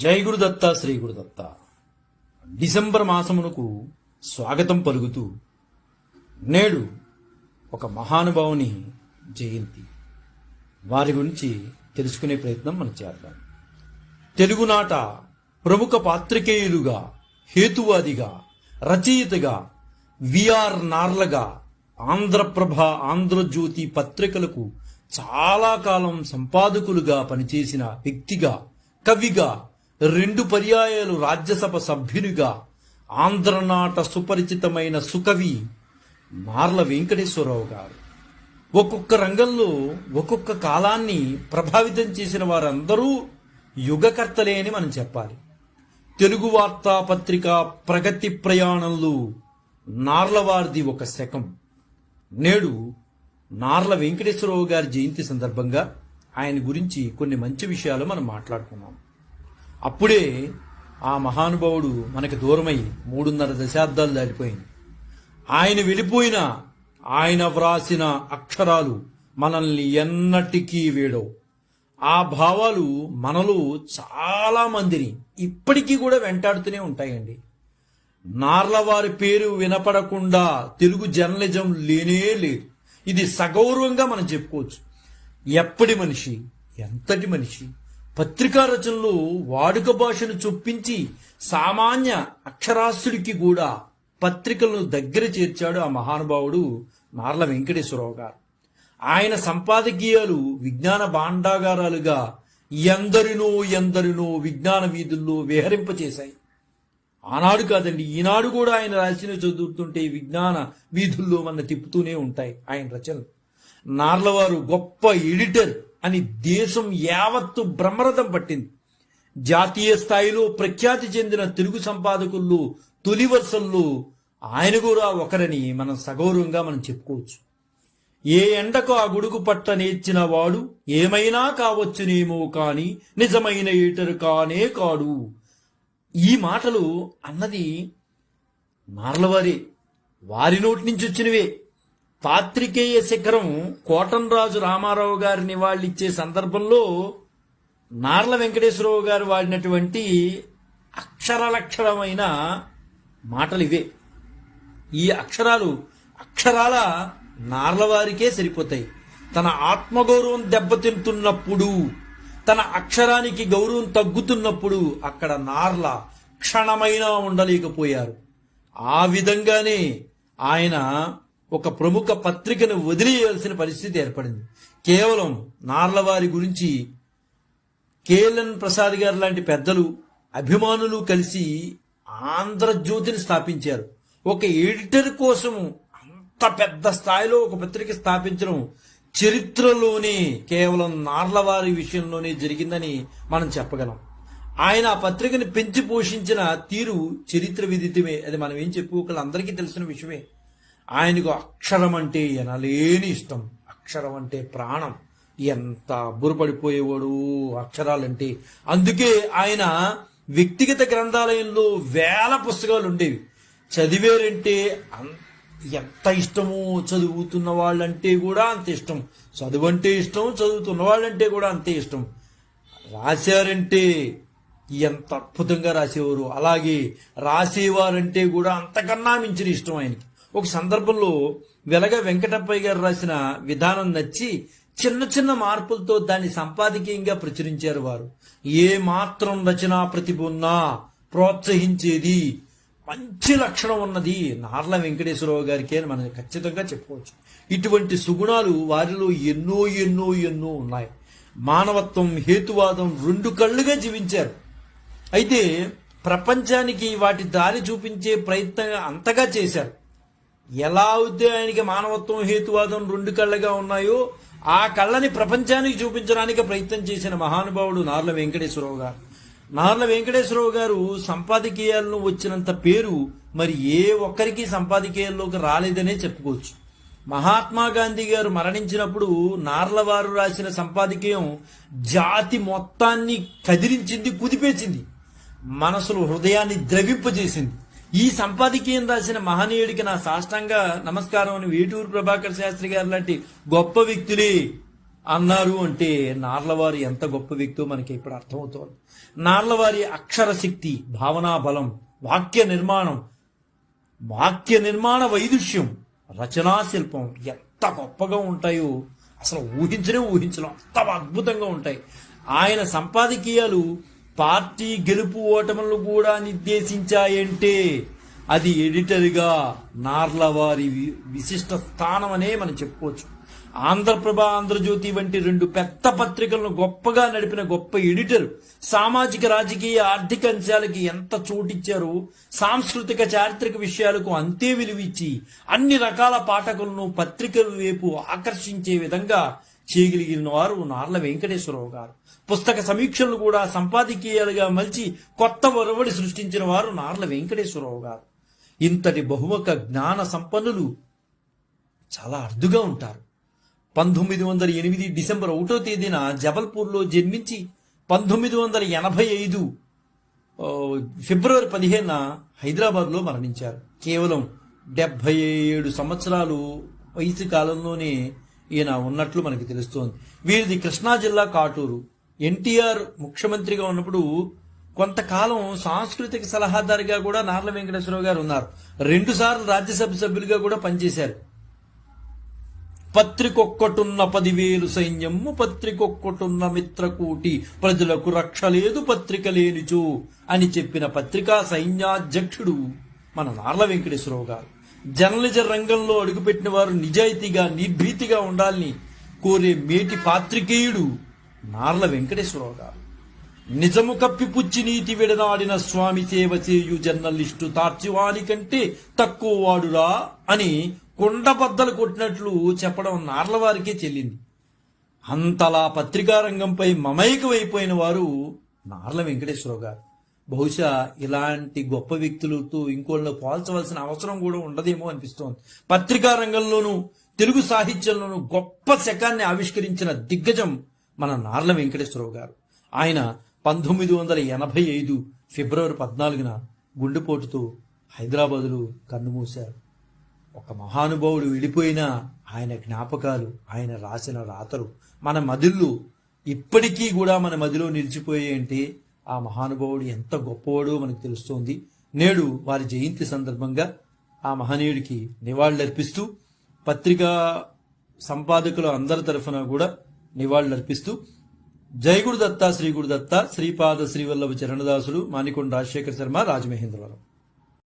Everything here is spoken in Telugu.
జై గురుదత్త శ్రీ గురుదత్త డిసెంబర్ మాసమునకు స్వాగతం పలుకుతూ నేడు ఒక మహానుభావుని జయంతి. వారి గురించి తెలుసుకునే ప్రయత్నం మనం చేద్దాం. తెలుగునాట ప్రముఖ పాత్రికేయులుగా హేతువాదిగా రచయితగా విఆర్ నార్లగా ఆంధ్రప్రభ ఆంధ్రజ్యోతి పత్రికలకు చాలా కాలం సంపాదకులుగా పనిచేసిన వ్యక్తిగా కవిగా రెండు పర్యాయాలు రాజ్యసభ సభ్యునిగా ఆంధ్రనాట సుపరిచితమైన సుకవి నార్ల వెంకటేశ్వరరావు గారు. ఒక్కొక్క రంగంలో ఒక్కొక్క కాలాన్ని ప్రభావితం చేసిన వారందరూ యుగకర్తలే అని మనం చెప్పాలి. తెలుగు వార్తాపత్రిక ప్రగతి ప్రయాణంలో నార్లవారిది ఒక శకం. నేడు నార్ల వెంకటేశ్వరరావు గారి జయంతి సందర్భంగా ఆయన గురించి కొన్ని మంచి విషయాలు మనం మాట్లాడుకున్నాం. అప్పుడే ఆ మహానుభావుడు మనకి దూరమై మూడున్నర దశాబ్దాలు దాటిపోయింది. ఆయన వెళ్ళిపోయిన ఆయన వ్రాసిన అక్షరాలు మనల్ని ఎన్నటికీ వేడవు. ఆ భావాలు మనలో చాలా మందిని ఇప్పటికీ కూడా వెంటాడుతూనే ఉంటాయండి. నార్లవారి పేరు వినపడకుండా తెలుగు జర్నలిజం లేనే లేదు. ఇది సగౌరవంగా మనం చెప్పుకోవచ్చు. ఎప్పటి మనిషి ఎంతటి మనిషి పత్రికా రచనలో వాడుక భాషను చొప్పించి సామాన్య అక్షరాస్యుడికి కూడా పత్రికలను దగ్గర చేర్చాడు ఆ మహానుభావుడు నార్ల వెంకటేశ్వరరావు గారు. ఆయన సంపాదకీయాలు విజ్ఞాన భాండాగారాలుగా ఎందరినో ఎందరినో విజ్ఞాన వీధుల్లో విహరింపచేశాయి. ఆనాడు కాదండి ఈనాడు కూడా ఆయన రాసిన చదువుతుంటే విజ్ఞాన వీధుల్లో మన తిప్పుతూనే ఉంటాయి ఆయన రచనలు. నార్లవారు గొప్ప ఎడిటర్ అని దేశం యావత్తు బ్రహ్మరథం పట్టింది. జాతీయ స్థాయిలో ప్రఖ్యాతి చెందిన తెలుగు సంపాదకుల్లో తొలి వరుసల్లో ఆయన కూడా ఒకరని మనం సగౌరవంగా మనం చెప్పుకోవచ్చు. ఏ ఎండకు ఆ గొడుగు పట్ట నేర్చిన వాడు ఏమైనా కావచ్చునేమో కాని నిజమైన ఈటరు కానే కాడు. ఈ మాటలు అన్నది మార్లవారి. వారి నోటి నుంచి వచ్చినవే. పాత్రికేయ శిఖరం కోటంరాజు రామారావు గారి నివాళిచ్చే సందర్భంలో నార్ల వెంకటేశ్వరరావు గారు వాడినటువంటి అక్షరలక్షరమైన మాటలు ఇవే ఈ అక్షరాలు అక్షరాల నార్లవారికే సరిపోతాయి. తన ఆత్మగౌరవం దెబ్బతింటున్నప్పుడు తన అక్షరానికి గౌరవం తగ్గుతున్నప్పుడు అక్కడ నార్ల క్షణమైనా ఉండలేకపోయారు. ఆ విధంగానే ఆయన ఒక ప్రముఖ పత్రికను వదిలేయాల్సిన పరిస్థితి ఏర్పడింది. కేవలం నార్లవారి గురించి కేఎల్ఎన్ ప్రసాద్ గారు లాంటి పెద్దలు అభిమానులు కలిసి ఆంధ్రజ్యోతిని స్థాపించారు. ఒక ఎడిటర్ కోసం అంత పెద్ద స్థాయిలో ఒక పత్రిక స్థాపించడం చరిత్రలోనే కేవలం నార్లవారి విషయంలోనే జరిగిందని మనం చెప్పగలం. ఆయన ఆ పత్రికని పెంచి పోషించిన తీరు చరిత్ర విదితమే. అది మనం ఏం చెప్పుకోగలం అందరికీ తెలిసిన విషయమే. ఆయనకు అక్షరం అంటే ఎనలేని ఇష్టం. అక్షరం అంటే ప్రాణం. ఎంత బురపడిపోయేవాడు అక్షరాలంటే. అందుకే ఆయన వ్యక్తిగత గ్రంథాలయంలో వేల పుస్తకాలు ఉండేవి. చదివేరంటే ఎంత ఇష్టమో చదువుతున్న వాళ్ళంటే కూడా అంత ఇష్టం. చదువు అంటే ఇష్టం చదువుతున్న వాళ్ళంటే కూడా అంతే ఇష్టం. రాశారంటే ఎంత అద్భుతంగా రాసేవారు. అలాగే రాసేవారంటే కూడా అంతకన్నా మించిన ఇష్టం ఆయనకి. ఒక సందర్భంలో వెలగ వెంకటప్పయ్య గారు రాసిన విధానం నచ్చి చిన్న చిన్న మార్పులతో దాన్ని సంపాదకీయంగా ప్రచురించారు వారు. ఏ మాత్రం రచనా ప్రతిభ ఉన్నా ప్రోత్సహించేది మంచి లక్షణం ఉన్నది. నార్ల వెంకటేశ్వరరావు గారికి అని మనం ఖచ్చితంగా చెప్పుకోవచ్చు. ఇటువంటి సుగుణాలు వారిలో ఎన్నో ఎన్నో ఎన్నో ఉన్నాయి. మానవత్వం హేతువాదం రెండు కళ్ళుగా జీవించారు. అయితే ప్రపంచానికి వాటి దారి చూపించే ప్రయత్నం అంతగా చేశారు. ఎలా అయితే ఆయనకి మానవత్వం హేతువాదం రెండు కళ్ళగా ఉన్నాయో ఆ కళ్ళని ప్రపంచానికి చూపించడానికి ప్రయత్నం చేసిన మహానుభావుడు నార్ల వెంకటేశ్వరరావు గారు. నార్ల వెంకటేశ్వరరావు గారు సంపాదకీయాలను వచ్చినంత పేరు మరి ఏ ఒక్కరికి సంపాదకీయాల్లోకి రాలేదనే చెప్పుకోవచ్చు. మహాత్మా గాంధీ గారు మరణించినప్పుడు నార్లవారు రాసిన సంపాదకీయం జాతి మొత్తాన్ని కదిలించింది కుదిపేసింది. మనసులో హృదయాన్ని ద్రవింపజేసింది. ఈ సంపాదకీయం రాసిన మహనీయుడికి నా సాష్టంగా నమస్కారం అని వేటూరు ప్రభాకర్ శాస్త్రి గారు లాంటి గొప్ప వ్యక్తులే అన్నారు అంటే నార్లవారి ఎంత గొప్ప వ్యక్తో మనకి ఇప్పుడు అర్థమవుతోంది. నార్లవారి అక్షర శక్తి భావనా బలం వాక్య నిర్మాణం వాక్య నిర్మాణ వైదుష్యం రచనా శిల్పం ఎంత గొప్పగా ఉంటాయో అసలు ఊహించనే ఊహించలేం. అంత అద్భుతంగా ఉంటాయి. ఆయన సంపాదకీయాలు పార్టీ గెలుపు ఓటములను కూడా నిర్దేశించాయంటే అది ఎడిటర్గా నార్లవారి వి- విశిష్ట స్థానం అనే మనం చెప్పుకోవచ్చు. ఆంధ్రప్రభ ఆంధ్రజ్యోతి వంటి రెండు పెద్ద పత్రికలను గొప్పగా నడిపిన గొప్ప ఎడిటర్ సామాజిక రాజకీయ ఆర్థిక అంశాలకి ఎంత చోటిచ్చారో సాంస్కృతిక చారిత్రక విషయాలకు అంతే విలువిచ్చి అన్ని రకాల పాఠకులను పత్రికల వైపు ఆకర్షించే విధంగా చేయగలిగిన వారు నార్ల వెంకటేశ్వరరావు గారు. పుస్తక సమీక్షలు కూడా సంపాదకీయాలుగా మలిచి కొత్త ఒరవడి సృష్టించిన వారు నార్ల వెంకటేశ్వరరావు గారు. ఇంతటి బహుముఖ జ్ఞాన సంపన్నులు చాలా అరుదుగా ఉంటారు. పంతొమ్మిది వందల ఎనిమిది డిసెంబర్ ఒకటో తేదీన జబల్పూర్లో జన్మించి పంతొమ్మిది వందల ఎనభై ఐదు ఫిబ్రవరి పదిహేన హైదరాబాద్లో మరణించారు. కేవలం డెబ్భై ఏడు సంవత్సరాలు వయసు కాలంలోనే ఈయన ఉన్నట్లు మనకి తెలుస్తోంది. వీరిది కృష్ణా జిల్లా కాటూరు. ఎన్టీఆర్ ముఖ్యమంత్రిగా ఉన్నప్పుడు కొంతకాలం సాంస్కృతిక సలహాదారుగా కూడా నార్ల వెంకటేశ్వరరావు గారు ఉన్నారు. రెండు సార్లు రాజ్యసభ సభ్యులుగా కూడా పనిచేశారు. పత్రికొక్కటున్న పదివేలు సైన్యము పత్రికొక్కటున్న మిత్రకూటి. ప్రజలకు రక్ష లేదు పత్రిక లేనిచో అని చెప్పిన పత్రికా సైన్యాధ్యక్షుడు మన నార్ల వెంకటేశ్వరరావు గారు. జర్నలిజం రంగంలో అడుగుపెట్టిన వారు నిజాయితీగా నిర్భీతిగా ఉండాలని కోరే మేటి పాత్రికేయుడు నార్ల వెంకటేశ్వరరావు గారు. నిజము కప్పిపుచ్చి నీతి విడనాడిన స్వామి సేవ చేయు జర్నలిస్టు తార్చివాని కంటే తక్కువ వాడురా అని కొండబద్దలు కొట్టినట్లు చెప్పడం నార్ల వారికే చెల్లింది. అంతలా పత్రికా రంగంపై మమైకమైపోయిన వారు నార్ల వెంకటేశ్వరరావు గారు. బహుశా ఇలాంటి గొప్ప వ్యక్తులతో ఇంకోళ్ళు పోల్చవలసిన అవసరం కూడా ఉండదేమో అనిపిస్తోంది. పత్రికా రంగంలోనూ తెలుగు సాహిత్యంలోనూ గొప్ప శకాన్ని ఆవిష్కరించిన దిగ్గజం మన నార్ల వెంకటేశ్వరరావు గారు. ఆయన పంతొమ్మిది వందల ఎనభై ఐదు ఫిబ్రవరి పద్నాలుగున గుండెపోటుతో హైదరాబాదులో కన్నుమూశారు. ఒక మహానుభావుడు వెళ్ళిపోయినా ఆయన జ్ఞాపకాలు ఆయన రాసిన రాతలు మన మదిల్లో ఇప్పటికీ కూడా మన మదిలో నిలిచిపోయాయి అంటే ఆ మహానుభావుడు ఎంత గొప్పవాడో మనకు తెలుస్తోంది. నేడు వారి జయంతి సందర్భంగా ఆ మహనీయుడికి నివాళులర్పిస్తూ పత్రికా సంపాదకుల అందరి తరఫున కూడా నివాళులర్పిస్తూ జై గురుదత్త శ్రీ గురుదత్త శ్రీపాద శ్రీవల్లభ చరణదాసులు మానికొండ రాజశేఖర శర్మ రాజమహేంద్రవరం.